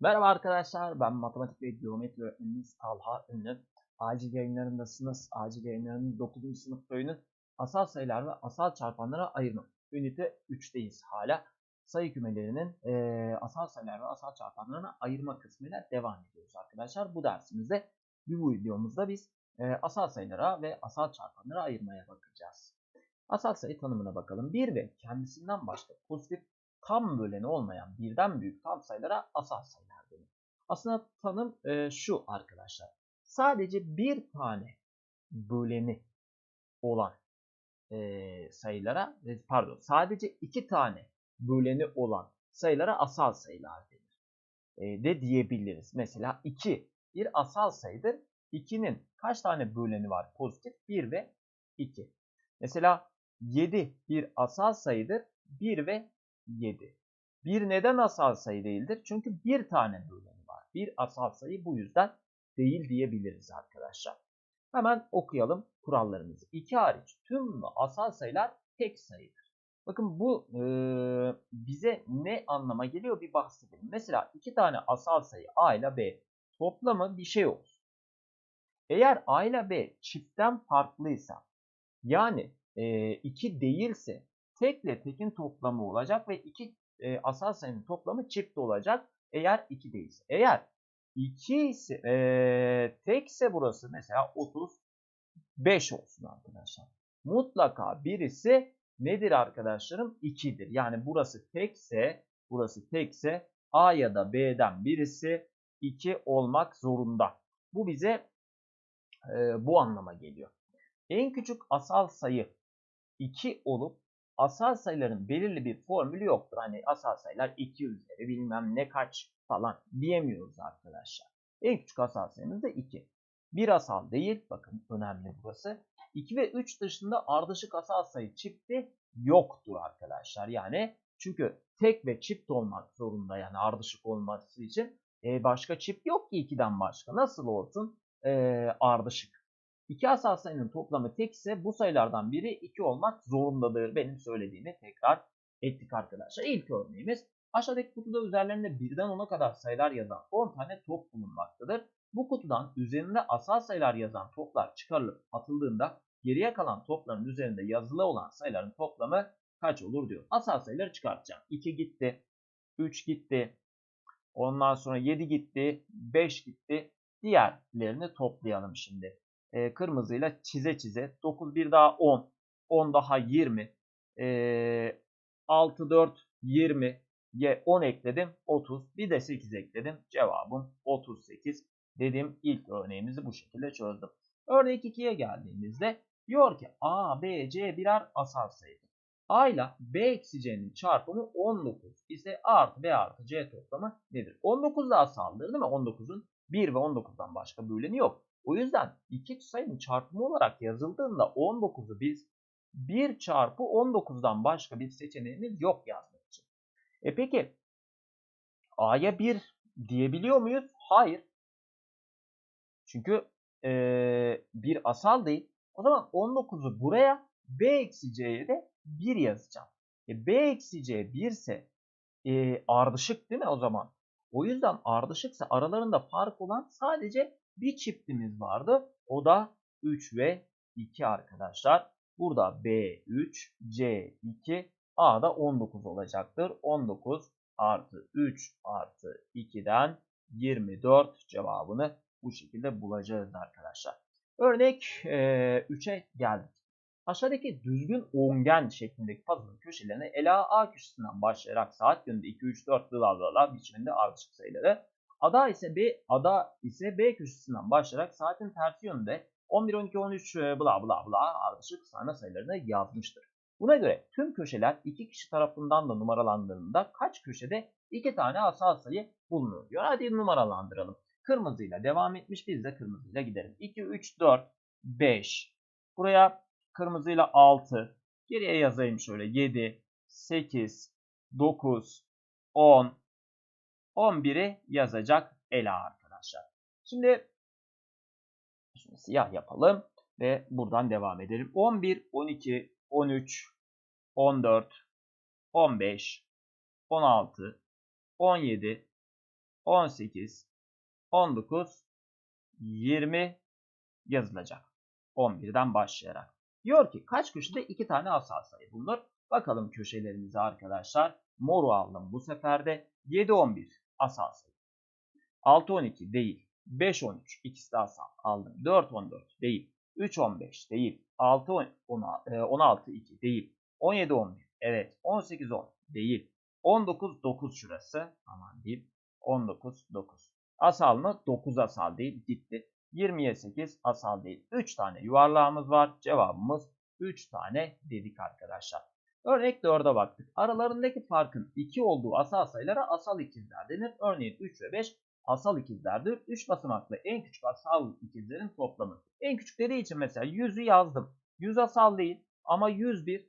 Merhaba arkadaşlar, ben matematik ve geometri öğretmeniniz Talha Ünlü. Acil yayınlarındasınız. Acil yayınlarının 9. sınıf oyunu asal sayılar ve asal çarpanlara ayırma. Ünite 3'teyiz hala. Sayı kümelerinin e, asal sayılar ve asal çarpanlarına ayırma kısmıyla devam ediyoruz arkadaşlar. Bu dersimizde, bu videomuzda biz e, asal sayılara ve asal çarpanlara ayırmaya bakacağız. Asal sayı tanımına bakalım. 1 ve kendisinden başka pozitif tam böleni olmayan birden büyük tam sayılara asal sayılar denir. Aslında tanım e, şu arkadaşlar. Sadece bir tane böleni olan e, sayılara pardon sadece iki tane böleni olan sayılara asal sayılar denir. E, de diyebiliriz. Mesela 2 bir asal sayıdır. 2'nin kaç tane böleni var pozitif? 1 ve 2. Mesela 7 bir asal sayıdır. 1 ve 7. Bir neden asal sayı değildir? Çünkü bir tane böleni var. Bir asal sayı bu yüzden değil diyebiliriz arkadaşlar. Hemen okuyalım kurallarımızı. 2 hariç tüm asal sayılar tek sayıdır. Bakın bu e, bize ne anlama geliyor bir bahsedelim. Mesela iki tane asal sayı A ile B toplamı bir şey olsun. Eğer A ile B çiftten farklıysa yani 2 e, değilse tekle tekin toplamı olacak ve iki e, asal sayının toplamı çift olacak eğer 2 değilse. Eğer 2 ise e, tekse burası mesela 35 olsun arkadaşlar. Mutlaka birisi nedir arkadaşlarım? 2'dir. Yani burası tekse burası tekse A ya da B'den birisi 2 olmak zorunda. Bu bize e, bu anlama geliyor. En küçük asal sayı 2 olup asal sayıların belirli bir formülü yoktur. Hani asal sayılar 2 üzeri bilmem ne kaç falan diyemiyoruz arkadaşlar. En küçük asal sayımız da 2. Bir asal değil. Bakın önemli burası. 2 ve 3 dışında ardışık asal sayı çifti yoktur arkadaşlar. Yani çünkü tek ve çift olmak zorunda yani ardışık olması için e, başka çift yok ki 2'den başka. Nasıl olsun e, ardışık? İki asal sayının toplamı tek ise bu sayılardan biri 2 olmak zorundadır. Benim söylediğimi tekrar ettik arkadaşlar. İlk örneğimiz aşağıdaki kutuda üzerlerinde birden 10'a kadar sayılar yazan 10 tane top bulunmaktadır. Bu kutudan üzerinde asal sayılar yazan toplar çıkarılıp atıldığında geriye kalan topların üzerinde yazılı olan sayıların toplamı kaç olur diyor. Asal sayıları çıkartacağım. 2 gitti, 3 gitti, ondan sonra 7 gitti, 5 gitti. Diğerlerini toplayalım şimdi e, kırmızıyla çize çize. 9 bir daha 10. 10 daha 20. E, 6 4 20. Ye 10 ekledim 30. Bir de 8 ekledim. Cevabım 38. Dedim ilk örneğimizi bu şekilde çözdüm. Örnek 2'ye geldiğimizde diyor ki A, B, C birer asal sayıdır. A ile B eksi C'nin çarpımı 19 ise artı B artı C toplamı nedir? 19 da asaldır değil mi? 19'un 1 ve 19'dan başka böleni yok. O yüzden iki sayının çarpımı olarak yazıldığında 19'u biz 1 çarpı 19'dan başka bir seçeneğimiz yok yazmak için. E peki A'ya 1 diyebiliyor muyuz? Hayır. Çünkü ee, bir asal değil. O zaman 19'u buraya B eksi C'ye de 1 yazacağım. E, B eksi C 1 ise e, ardışık değil mi o zaman? O yüzden ardışıksa aralarında fark olan sadece bir çiftimiz vardı. O da 3 ve 2 arkadaşlar. Burada B3, C2, A da 19 olacaktır. 19 artı 3 artı 2'den 24 cevabını bu şekilde bulacağız arkadaşlar. Örnek 3'e geldik. Aşağıdaki düzgün ongen şeklindeki puzzle'ın köşelerine ela A köşesinden başlayarak saat yönünde 2, 3, 4 lıla biçiminde ardışık sayıları Ada ise B, ada ise B köşesinden başlayarak saatin tersi yönünde 11, 12, 13 bla bla bla ardışık sayma sayılarını yazmıştır. Buna göre tüm köşeler iki kişi tarafından da numaralandığında kaç köşede iki tane asal sayı bulunur diyor. Hadi numaralandıralım. Kırmızıyla devam etmiş biz de kırmızıyla gidelim. 2, 3, 4, 5. Buraya kırmızıyla 6. Geriye yazayım şöyle 7, 8, 9, 10, 11'i yazacak Ela arkadaşlar. Şimdi, şimdi siyah yapalım ve buradan devam edelim. 11, 12, 13, 14, 15, 16, 17, 18, 19, 20 yazılacak. 11'den başlayarak. Diyor ki kaç köşede 2 tane asal sayı bulunur? Bakalım köşelerimize arkadaşlar. Moru aldım bu sefer de. 7, 11 asal sayı. 6, 12 değil. 5, 13 ikisi de asal aldım. 4, 14 değil. 3, 15 değil. 6, 16, 2 değil. 17, 11 evet. 18, 10 değil. 19, 9 şurası. Aman diyeyim. 19, 9. Asal mı? 9 asal değil. Gitti. 20'ye 8 asal değil. 3 tane yuvarlağımız var. Cevabımız 3 tane dedik arkadaşlar. Örnek 4'e baktık. Aralarındaki farkın 2 olduğu asal sayılara asal ikizler denir. Örneğin 3 ve 5 asal ikizlerdir. 3 basamaklı en küçük asal ikizlerin toplamı. En küçük dediği için mesela 100'ü yazdım. 100 asal değil ama 101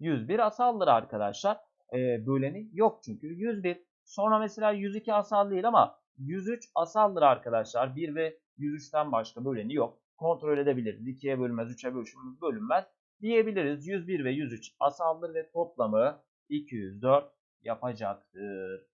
101 asaldır arkadaşlar. Ee, böleni yok çünkü 101. Sonra mesela 102 asal değil ama 103 asaldır arkadaşlar. 1 ve 103'ten başka böleni yok. Kontrol edebiliriz. 2'ye bölünmez, 3'e bölünmez, bölünmez diyebiliriz. 101 ve 103 asaldır ve toplamı 204 yapacaktır.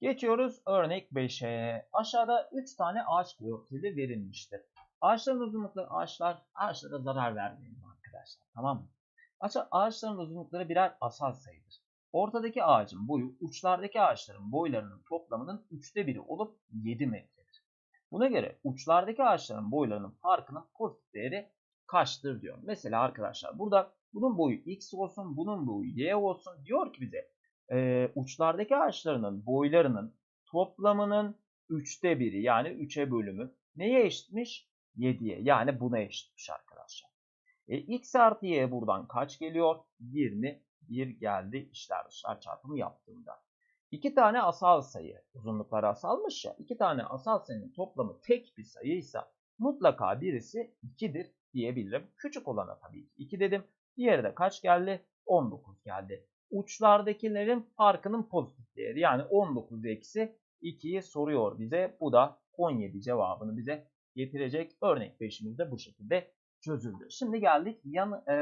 Geçiyoruz örnek 5'e. Aşağıda 3 tane ağaç görseli verilmiştir. Ağaçların uzunlukları ağaçlar ağaçlara zarar vermeyelim arkadaşlar. Tamam mı? Ağaçların uzunlukları birer asal sayıdır. Ortadaki ağacın boyu uçlardaki ağaçların boylarının toplamının üçte biri olup 7 metredir. Buna göre uçlardaki ağaçların boylarının farkının pozitif değeri kaçtır diyor. Mesela arkadaşlar burada bunun boyu x olsun, bunun boyu y olsun diyor ki bize e, uçlardaki ağaçlarının boylarının toplamının üçte biri yani 3'e bölümü neye eşitmiş? 7'ye yani buna eşitmiş arkadaşlar. E, x artı y buradan kaç geliyor? 20 1 geldi işler dışlar çarpımı yaptığımda. İki tane asal sayı uzunlukları asalmış ya. iki tane asal sayının toplamı tek bir sayıysa mutlaka birisi 2'dir diyebilirim. Küçük olana tabii ki 2 dedim. Diğeri de kaç geldi? 19 geldi. Uçlardakilerin farkının pozitif değeri yani 19 eksi 2'yi soruyor bize. Bu da 17 cevabını bize getirecek. Örnek 5'imiz de bu şekilde çözüldü. Şimdi geldik yan, e,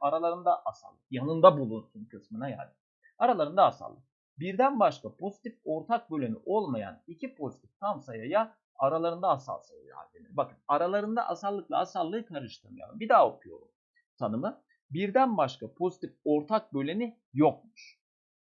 aralarında asallık. Yanında bulunsun kısmına geldik. Aralarında asallık. Birden başka pozitif ortak böleni olmayan iki pozitif tam sayıya aralarında asal sayılar denir. Bakın aralarında asallıkla asallığı karıştırmayalım. Bir daha okuyorum tanımı. Birden başka pozitif ortak böleni yokmuş.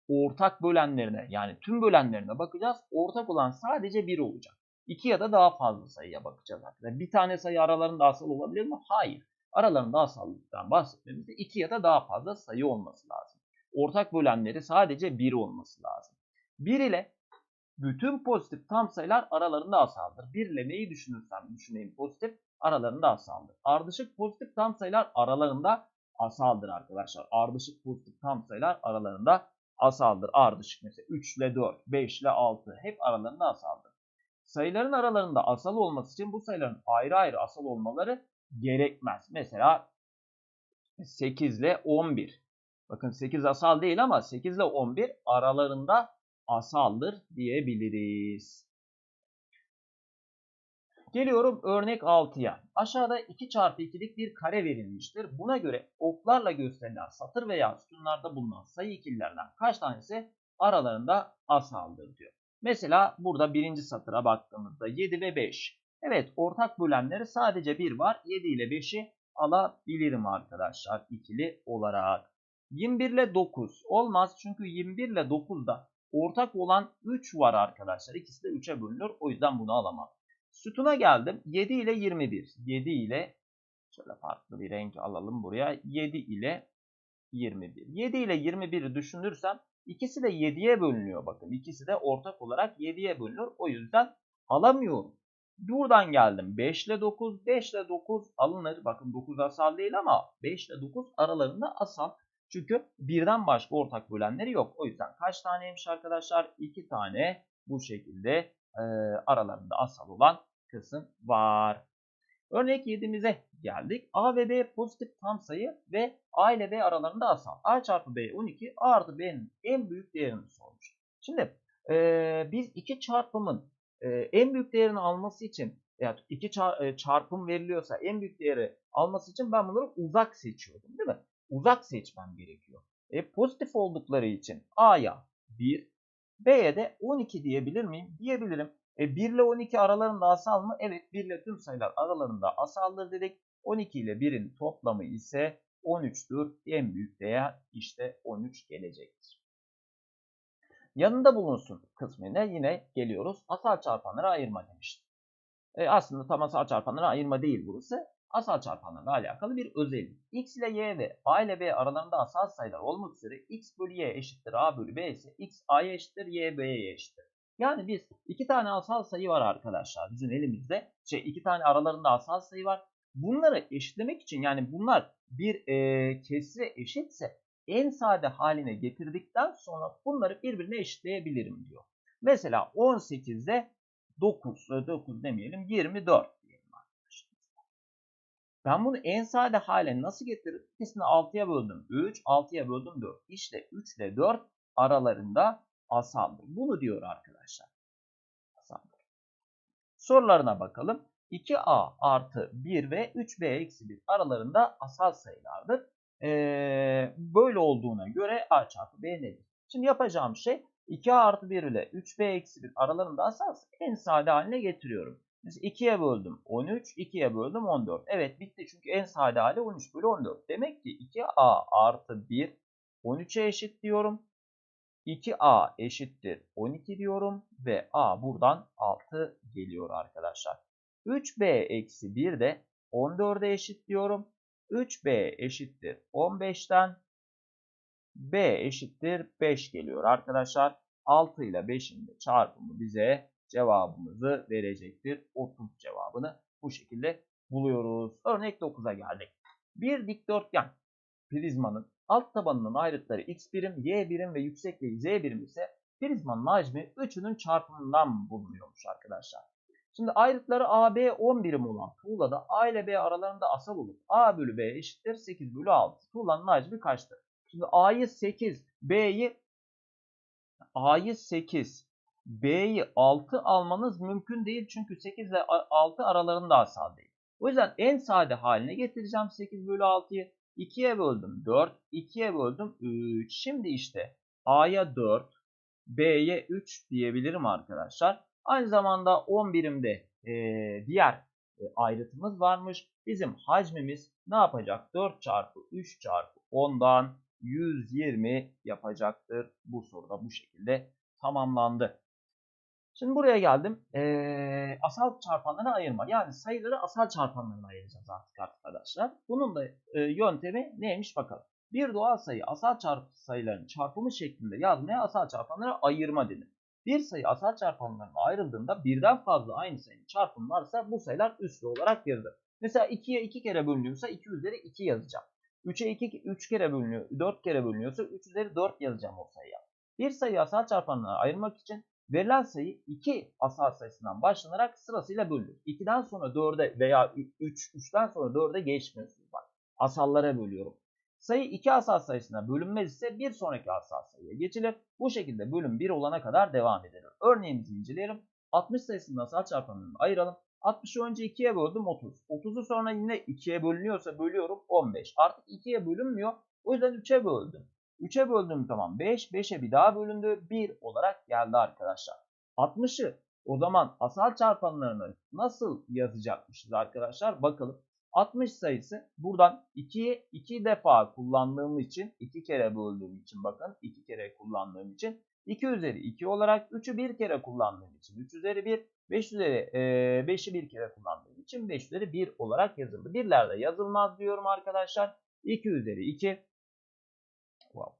Ortak bölenlerine yani tüm bölenlerine bakacağız. Ortak olan sadece bir olacak. 2 ya da daha fazla sayıya bakacağız arkadaşlar. Bir tane sayı aralarında asal olabilir mi? Hayır. Aralarında asallıktan bahsetmemizde 2 ya da daha fazla sayı olması lazım. Ortak bölenleri sadece 1 olması lazım. 1 ile bütün pozitif tam sayılar aralarında asaldır. 1 ile neyi düşünürsem düşüneyim pozitif aralarında asaldır. Ardışık pozitif tam sayılar aralarında asaldır arkadaşlar. Ardışık pozitif tam sayılar aralarında asaldır. Ardışık mesela 3 ile 4, 5 ile 6 hep aralarında asaldır. Sayıların aralarında asal olması için bu sayıların ayrı ayrı asal olmaları gerekmez. Mesela 8 ile 11. Bakın 8 asal değil ama 8 ile 11 aralarında asaldır diyebiliriz. Geliyorum örnek 6'ya. Aşağıda 2 çarpı 2'lik bir kare verilmiştir. Buna göre oklarla gösterilen satır veya sütunlarda bulunan sayı ikililerden kaç tanesi aralarında asaldır diyor. Mesela burada birinci satıra baktığımızda 7 ve 5. Evet ortak bölenleri sadece 1 var. 7 ile 5'i alabilirim arkadaşlar ikili olarak. 21 ile 9 olmaz çünkü 21 ile 9'da ortak olan 3 var arkadaşlar. İkisi de 3'e bölünür. O yüzden bunu alamam. Sütuna geldim. 7 ile 21. 7 ile şöyle farklı bir renk alalım buraya. 7 ile 21. 7 ile 21'i düşünürsem İkisi de 7'ye bölünüyor bakın. İkisi de ortak olarak 7'ye bölünür. O yüzden alamıyorum. Buradan geldim. 5 ile 9. 5 ile 9 alınır. Bakın 9 asal değil ama 5 ile 9 aralarında asal. Çünkü birden başka ortak bölenleri yok. O yüzden kaç taneymiş arkadaşlar? 2 tane bu şekilde e, aralarında asal olan kısım var. Örnek 7'mize geldik. A ve B pozitif tam sayı ve A ile B aralarında asal. A çarpı B 12, A artı B'nin en büyük değerini sormuş. Şimdi e, biz iki çarpımın e, en büyük değerini alması için yani iki çarpım veriliyorsa en büyük değeri alması için ben bunları uzak seçiyordum değil mi? Uzak seçmem gerekiyor. E, pozitif oldukları için A'ya 1, B'ye de 12 diyebilir miyim? Diyebilirim. E, 1 ile 12 aralarında asal mı? Evet 1 ile tüm sayılar aralarında asaldır dedik. 12 ile 1'in toplamı ise 13'tür. En büyük değer işte 13 gelecektir. Yanında bulunsun kısmına yine geliyoruz. Asal çarpanları ayırma demiştim. E, aslında tam asal çarpanları ayırma değil burası. Asal çarpanlarla alakalı bir özellik. x ile y ve a ile b aralarında asal sayılar olmak üzere x bölü y eşittir a bölü b ise x a'ya eşittir y b'ye eşittir. Yani biz iki tane asal sayı var arkadaşlar bizim elimizde. Şey iki tane aralarında asal sayı var. Bunları eşitlemek için yani bunlar bir e, kesre eşitse en sade haline getirdikten sonra bunları birbirine eşitleyebilirim diyor. Mesela 18'de 9, 9 demeyelim 24 diyelim arkadaşlar. Ben bunu en sade hale nasıl getiririm? İkisini 6'ya böldüm 3, 6'ya böldüm 4. İşte 3 ile 4 aralarında asaldır. Bunu diyor arkadaşlar. Asaldır. Sorularına bakalım. 2a artı 1 ve 3b eksi 1 aralarında asal sayılardır. Ee, böyle olduğuna göre a çarpı b nedir? Şimdi yapacağım şey 2a artı 1 ile 3b eksi 1 aralarında asal en sade haline getiriyorum. Mesela 2'ye böldüm 13, 2'ye böldüm 14. Evet bitti çünkü en sade hali 13 bölü 14. Demek ki 2a artı 1 13'e eşit diyorum. 2a eşittir 12 diyorum ve a buradan 6 geliyor arkadaşlar. 3b eksi 1 de 14'e eşit diyorum. 3b eşittir 15'ten b eşittir 5 geliyor arkadaşlar. 6 ile 5'in de çarpımı bize cevabımızı verecektir. 30 cevabını bu şekilde buluyoruz. Örnek 9'a geldik. Bir dikdörtgen prizmanın alt tabanının ayrıtları x birim, y birim ve yüksekliği z birim ise prizmanın hacmi üçünün çarpımından bulunuyormuş arkadaşlar. Şimdi ayrıtları AB 10 birim olan tuğlada A ile B aralarında asal olup A bölü B eşittir 8 bölü 6. Tuğlanın hacmi kaçtır? Şimdi A'yı 8, B'yi A'yı 8, B'yi 6 almanız mümkün değil. Çünkü 8 ile 6 aralarında asal değil. O yüzden en sade haline getireceğim 8 bölü 6'yı. 2'ye böldüm 4, 2'ye böldüm 3. Şimdi işte A'ya 4, B'ye 3 diyebilirim arkadaşlar. Aynı zamanda 10 birimde e, diğer e, ayrıtımız varmış. Bizim hacmimiz ne yapacak? 4 çarpı 3 çarpı 10'dan 120 yapacaktır. Bu soruda bu şekilde tamamlandı. Şimdi buraya geldim. Ee, asal çarpanları ayırma. Yani sayıları asal çarpanlarına ayıracağız artık arkadaşlar. Bunun da e, yöntemi neymiş bakalım. Bir doğal sayı asal çarpı sayıların çarpımı şeklinde yazmaya asal çarpanlara ayırma denir. Bir sayı asal çarpanlarına ayrıldığında birden fazla aynı sayının çarpımı varsa bu sayılar üslü olarak yazılır. Mesela 2'ye 2 kere bölünüyorsa 2 üzeri 2 yazacağım. 3'e 2 3 kere bölünüyor, 4 kere bölünüyorsa 3 üzeri 4 yazacağım o sayıya. Bir sayı asal çarpanlarına ayırmak için verilen sayı 2 asal sayısından başlanarak sırasıyla bölünür. 2'den sonra 4'e veya 3, 3'ten sonra 4'e geçmiyorsunuz bak. Asallara bölüyorum. Sayı 2 asal sayısına bölünmez ise bir sonraki asal sayıya geçilir. Bu şekilde bölüm 1 olana kadar devam edilir. Örneğimizi inceleyelim. 60 sayısının asal çarpanlarını ayıralım. 60'ı önce 2'ye böldüm 30. 30'u sonra yine 2'ye bölünüyorsa bölüyorum 15. Artık 2'ye bölünmüyor. O yüzden 3'e böldüm. 3'e böldüğüm zaman 5, 5'e bir daha bölündü. 1 olarak geldi arkadaşlar. 60'ı o zaman asal çarpanlarını nasıl yazacakmışız arkadaşlar? Bakalım. 60 sayısı buradan 2'ye 2 defa kullandığım için 2 kere böldüğüm için bakın 2 kere kullandığım için 2 üzeri 2 olarak 3'ü bir kere kullandığım için 3 üzeri 1 5 üzeri e, 5'i bir kere kullandığım için 5 üzeri 1 olarak yazıldı. Birlerde yazılmaz diyorum arkadaşlar. 2 üzeri 2 wow.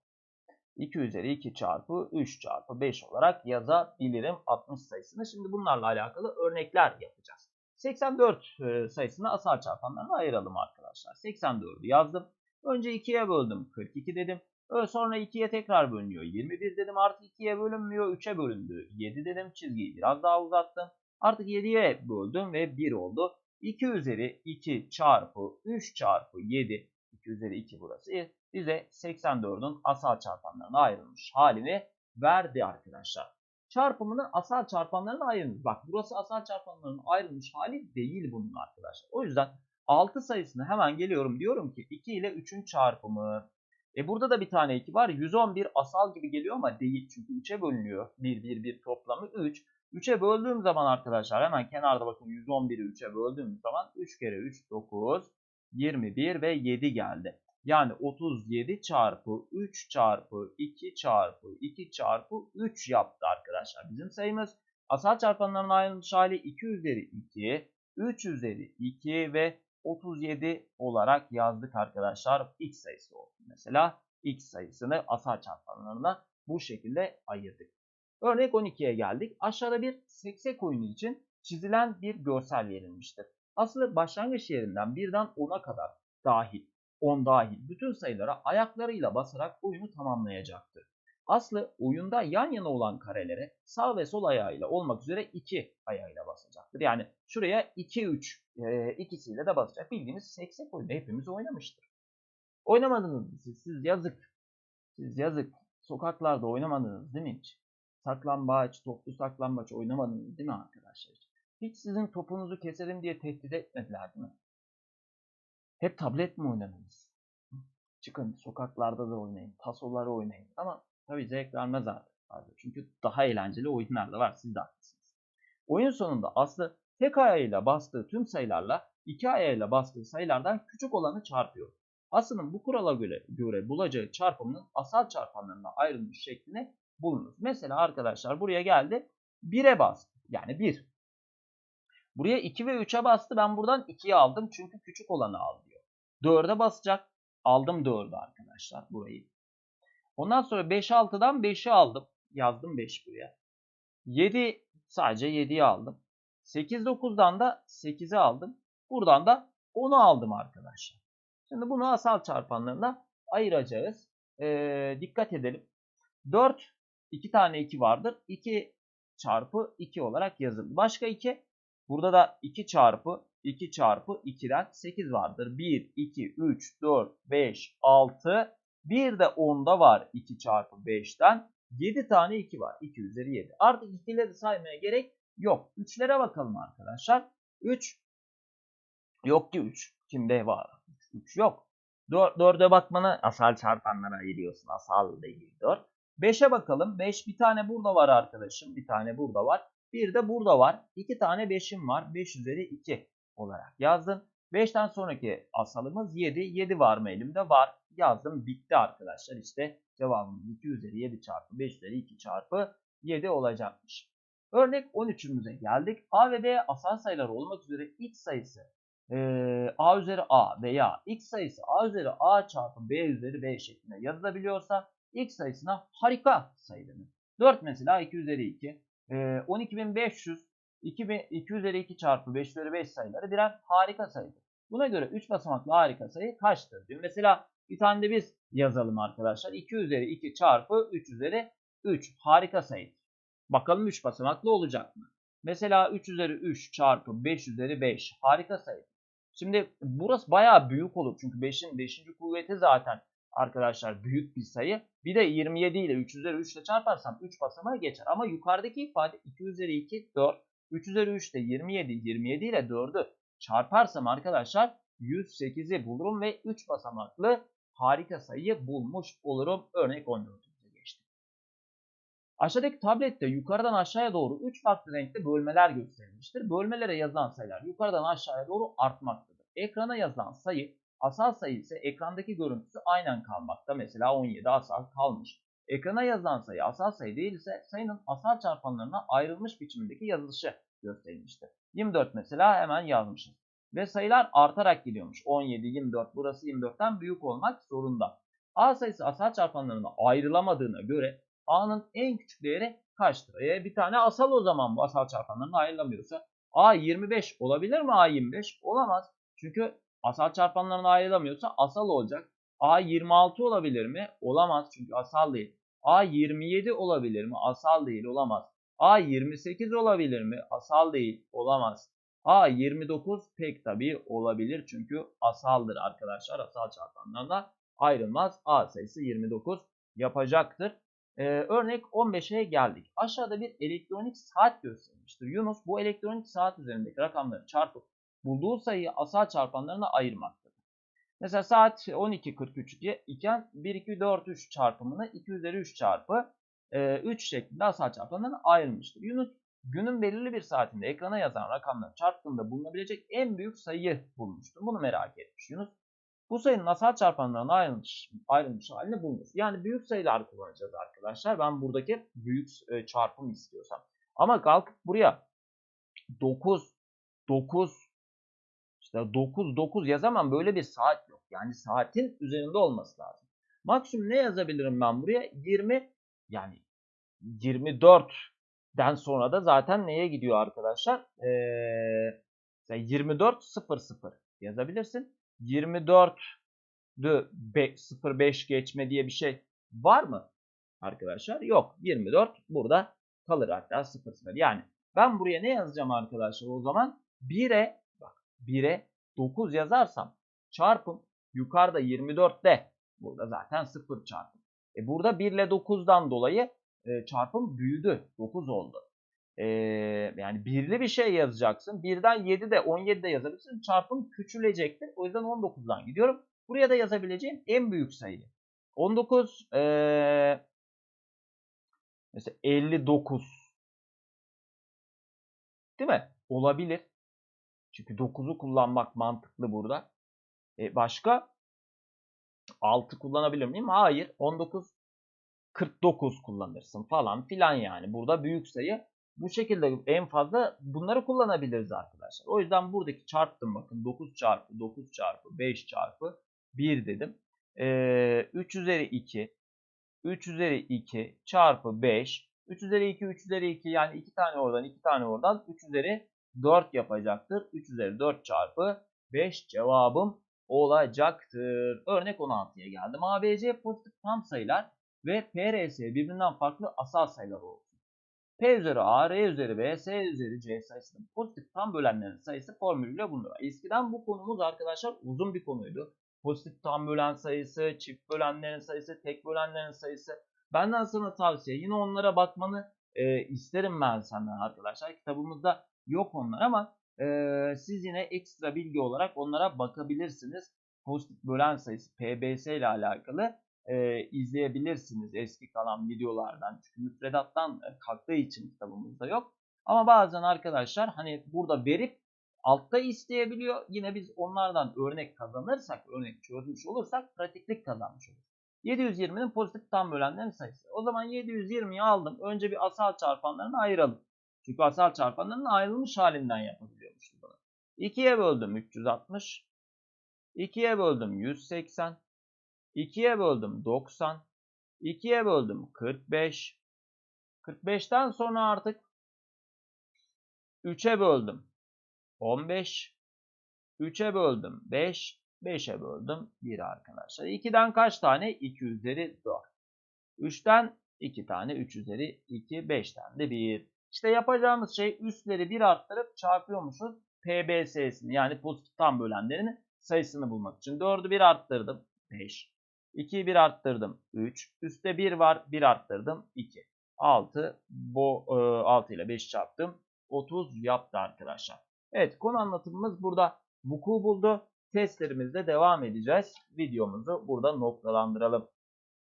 2 üzeri 2 çarpı 3 çarpı 5 olarak yazabilirim 60 sayısını. Şimdi bunlarla alakalı örnekler yapacağız. 84 sayısını asal çarpanlarına ayıralım arkadaşlar. 84'ü yazdım. Önce 2'ye böldüm 42 dedim. Sonra 2'ye tekrar bölünüyor. 21 dedim artı 2'ye bölünmüyor. 3'e bölündü. 7 dedim çizgiyi biraz daha uzattım. Artık 7'ye böldüm ve 1 oldu. 2 üzeri 2 çarpı 3 çarpı 7. 2 üzeri 2 burası. Bize 84'ün asal çarpanlarına ayrılmış halini verdi arkadaşlar. Çarpımını asal çarpanlarına ayırmış. Bak burası asal çarpanlarının ayrılmış hali değil bunun arkadaşlar. O yüzden 6 sayısını hemen geliyorum. Diyorum ki 2 ile 3'ün çarpımı E burada da bir tane 2 var. 111 asal gibi geliyor ama değil. Çünkü 3'e bölünüyor. 1, 1, 1 toplamı 3. 3'e böldüğüm zaman arkadaşlar hemen kenarda bakın 111'i 3'e böldüğüm zaman 3 kere 3 9, 21 ve 7 geldi. Yani 37 çarpı 3 çarpı 2 çarpı 2 çarpı 3 yaptı arkadaşlar. Bizim sayımız asal çarpanların ayrılmış hali 2 üzeri 2, 3 üzeri 2 ve 37 olarak yazdık arkadaşlar. X sayısı oldu. Mesela X sayısını asal çarpanlarına bu şekilde ayırdık. Örnek 12'ye geldik. Aşağıda bir seksek oyunu için çizilen bir görsel verilmiştir. Aslında başlangıç yerinden birden 10'a kadar dahil, 10 dahil bütün sayılara ayaklarıyla basarak oyunu tamamlayacaktır. Aslı oyunda yan yana olan karelere sağ ve sol ayağıyla olmak üzere iki ayağıyla basacaktır. Yani şuraya 2 3 e, ikisiyle de basacak. Bildiğiniz seksek oyunu hepimiz oynamıştır. Oynamadınız siz? Siz yazık. Siz yazık. Sokaklarda oynamadınız değil mi hiç? Saklambaç, toplu saklambaç oynamadınız değil mi arkadaşlar? Hiç sizin topunuzu keserim diye tehdit etmediler değil mi? Hep tablet mi oynadınız? Çıkın sokaklarda da oynayın, tasoları oynayın. Ama tabii zevk vermez artık. Çünkü daha eğlenceli oyunlar da var. Siz de haklısınız. Oyun sonunda Aslı tek ayağıyla bastığı tüm sayılarla iki ayağıyla bastığı sayılardan küçük olanı çarpıyor. Aslı'nın bu kurala göre, göre bulacağı çarpımının asal çarpanlarına ayrılmış şeklini bulunuz. Mesela arkadaşlar buraya geldi. 1'e bastı. Yani 1. Buraya 2 ve 3'e bastı. Ben buradan 2'yi aldım. Çünkü küçük olanı al diyor. 4'e basacak. Aldım 4'ü arkadaşlar burayı. Ondan sonra 5 6'dan 5'i aldım. Yazdım 5 buraya. 7 sadece 7'yi aldım. 8 9'dan da 8'i aldım. Buradan da 10'u aldım arkadaşlar. Şimdi bunu asal çarpanlarına ayıracağız. Ee, dikkat edelim. 4 2 tane 2 vardır. 2 çarpı 2 olarak yazıldı. Başka 2 burada da 2 çarpı 2 çarpı 2'den 8 vardır. 1, 2, 3, 4, 5, 6. Bir de 10'da var 2 çarpı 5'ten. 7 tane 2 var. 2 üzeri 7. Artık ikileri saymaya gerek yok. 3'lere bakalım arkadaşlar. 3 yok ki 3. Kimde var? 3 yok. 4'e bakmanı asal çarpanlara ayırıyorsun. Asal değil 4. 5'e bakalım. 5 bir tane burada var arkadaşım. Bir tane burada var. Bir de burada var. 2 tane 5'im var. 5 üzeri 2 olarak yazdım. 5'ten sonraki asalımız 7. 7 var mı elimde? Var. Yazdım. Bitti arkadaşlar. İşte cevabımız 2 üzeri 7 çarpı 5 üzeri 2 çarpı 7 olacakmış. Örnek 13'ümüze geldik. A ve B asal sayılar olmak üzere x sayısı e, a üzeri a veya x sayısı a üzeri a çarpı b üzeri b şeklinde yazılabiliyorsa x sayısına harika sayı denir. 4 mesela 2 üzeri 2. E, 12.500 2, 2 üzeri 2 çarpı 5 üzeri 5 sayıları birer harika sayıdır. Buna göre 3 basamaklı harika sayı kaçtır diyor. Mesela bir tane de biz yazalım arkadaşlar. 2 üzeri 2 çarpı 3 üzeri 3 harika sayıdır. Bakalım 3 basamaklı olacak mı? Mesela 3 üzeri 3 çarpı 5 üzeri 5 harika sayıdır. Şimdi burası bayağı büyük olur. Çünkü 5'in 5. kuvveti zaten arkadaşlar büyük bir sayı. Bir de 27 ile 3 üzeri 3 ile çarparsam 3 basamağı geçer. Ama yukarıdaki ifade 2 üzeri 2 4. 3 üzeri 3 de 27. 27 ile 4'ü çarparsam arkadaşlar 108'i bulurum ve 3 basamaklı harika sayıyı bulmuş olurum. Örnek 14'e geçtim. Aşağıdaki tablette yukarıdan aşağıya doğru 3 farklı renkte bölmeler gösterilmiştir. Bölmelere yazılan sayılar yukarıdan aşağıya doğru artmaktadır. Ekrana yazılan sayı asal sayı ise ekrandaki görüntüsü aynen kalmakta. Mesela 17 asal kalmış. Ekrana yazılan sayı asal sayı değil ise sayının asal çarpanlarına ayrılmış biçimdeki yazılışı gösterilmiştir. 24 mesela hemen yazmışız. Ve sayılar artarak gidiyormuş. 17, 24 burası 24'ten büyük olmak zorunda. A sayısı asal çarpanlarına ayrılamadığına göre A'nın en küçük değeri kaçtır? E, bir tane asal o zaman bu asal çarpanlarına ayrılamıyorsa. A 25 olabilir mi A 25? Olamaz. Çünkü asal çarpanlarına ayrılamıyorsa asal olacak. A 26 olabilir mi? Olamaz çünkü asal değil. A 27 olabilir mi? Asal değil olamaz. A 28 olabilir mi? Asal değil olamaz. A 29 pek tabii olabilir çünkü asaldır arkadaşlar. Asal çarpanlarına ayrılmaz. A sayısı 29 yapacaktır. Ee, örnek 15'e geldik. Aşağıda bir elektronik saat gösterilmiştir. Yunus bu elektronik saat üzerindeki rakamları çarpıp bulduğu sayıyı asal çarpanlarına ayırmaktadır. Mesela saat 12.43 iken 1, 2, 4, 3 çarpımını 2 üzeri 3 çarpı e, 3 şeklinde asal çarpanlarına ayrılmıştır. Yunus günün belirli bir saatinde ekrana yazan rakamları çarptığında bulunabilecek en büyük sayıyı bulmuştur. Bunu merak etmiş Yunus. Bu sayının asal çarpanlarına ayrılmış, ayrılmış halini bulmuş. Yani büyük sayılar kullanacağız arkadaşlar. Ben buradaki büyük e, çarpım istiyorsam. Ama kalkıp buraya 9, 9, işte 9, 9 yazamam. Böyle bir saat yok. Yani saatin üzerinde olması lazım. Maksimum ne yazabilirim ben buraya? 20 yani 24'den sonra da zaten neye gidiyor arkadaşlar? Ee, 24 00 yazabilirsin. 24 05 geçme diye bir şey var mı arkadaşlar? Yok. 24 burada kalır hatta 00. Yani ben buraya ne yazacağım arkadaşlar o zaman? 1'e bak 1'e 9 yazarsam çarpım yukarıda 24'te burada zaten 0 çarpım. E burada 1 ile 9'dan dolayı e, çarpım büyüdü. 9 oldu. E, yani birli bir şey yazacaksın. 1'den 7 de 17 de yazabilirsin. Çarpım küçülecektir. O yüzden 19'dan gidiyorum. Buraya da yazabileceğim en büyük sayı. 19 e, mesela 59 değil mi? Olabilir. Çünkü 9'u kullanmak mantıklı burada. E, başka 6 kullanabilir miyim? Hayır. 19 49 kullanırsın falan filan yani. Burada büyük sayı. Bu şekilde en fazla bunları kullanabiliriz arkadaşlar. O yüzden buradaki çarptım bakın. 9 çarpı 9 çarpı 5 çarpı 1 dedim. Ee, 3 üzeri 2 3 üzeri 2 çarpı 5 3 üzeri 2 3 üzeri 2 yani 2 tane oradan 2 tane oradan 3 üzeri 4 yapacaktır. 3 üzeri 4 çarpı 5 cevabım olacaktır. Örnek 16'ya geldim. ABC pozitif tam sayılar ve PRS birbirinden farklı asal sayılar olsun. P üzeri A, R üzeri B, S üzeri C sayısının pozitif tam bölenlerin sayısı formülüyle bulunur. Eskiden bu konumuz arkadaşlar uzun bir konuydu. Pozitif tam bölen sayısı, çift bölenlerin sayısı, tek bölenlerin sayısı. Benden sana tavsiye yine onlara bakmanı e, isterim ben senden arkadaşlar. Kitabımızda yok onlar ama e, siz yine ekstra bilgi olarak onlara bakabilirsiniz. Pozitif bölen sayısı PBS ile alakalı e, izleyebilirsiniz eski kalan videolardan. Çünkü müfredattan kalktığı için kitabımızda yok. Ama bazen arkadaşlar hani burada verip altta isteyebiliyor. Yine biz onlardan örnek kazanırsak, örnek çözmüş olursak pratiklik kazanmış oluruz. 720'nin pozitif tam bölenlerin sayısı. O zaman 720'yi aldım. Önce bir asal çarpanlarını ayıralım. Çünkü asal çarpanların ayrılmış halinden yapabiliyormuşuz bunu. 2'ye böldüm 360. 2'ye böldüm 180. 2'ye böldüm 90. 2'ye böldüm 45. 45'ten sonra artık 3'e böldüm 15. 3'e böldüm 5. 5'e böldüm 1 arkadaşlar. 2'den kaç tane? 2 üzeri 4. 3'ten 2 tane 3 üzeri 2. 5'ten de 1. İşte yapacağımız şey üstleri 1 arttırıp çarpıyormuşuz. PBS'sini yani pozitif tam bölenlerin sayısını bulmak için. 4'ü 1 arttırdım. 5. 2'yi 1 arttırdım. 3. Üste 1 var. 1 arttırdım. 2. 6. Bu 6 ile 5 çarptım. 30 yaptı arkadaşlar. Evet konu anlatımımız burada vuku buldu. Testlerimizde devam edeceğiz. Videomuzu burada noktalandıralım.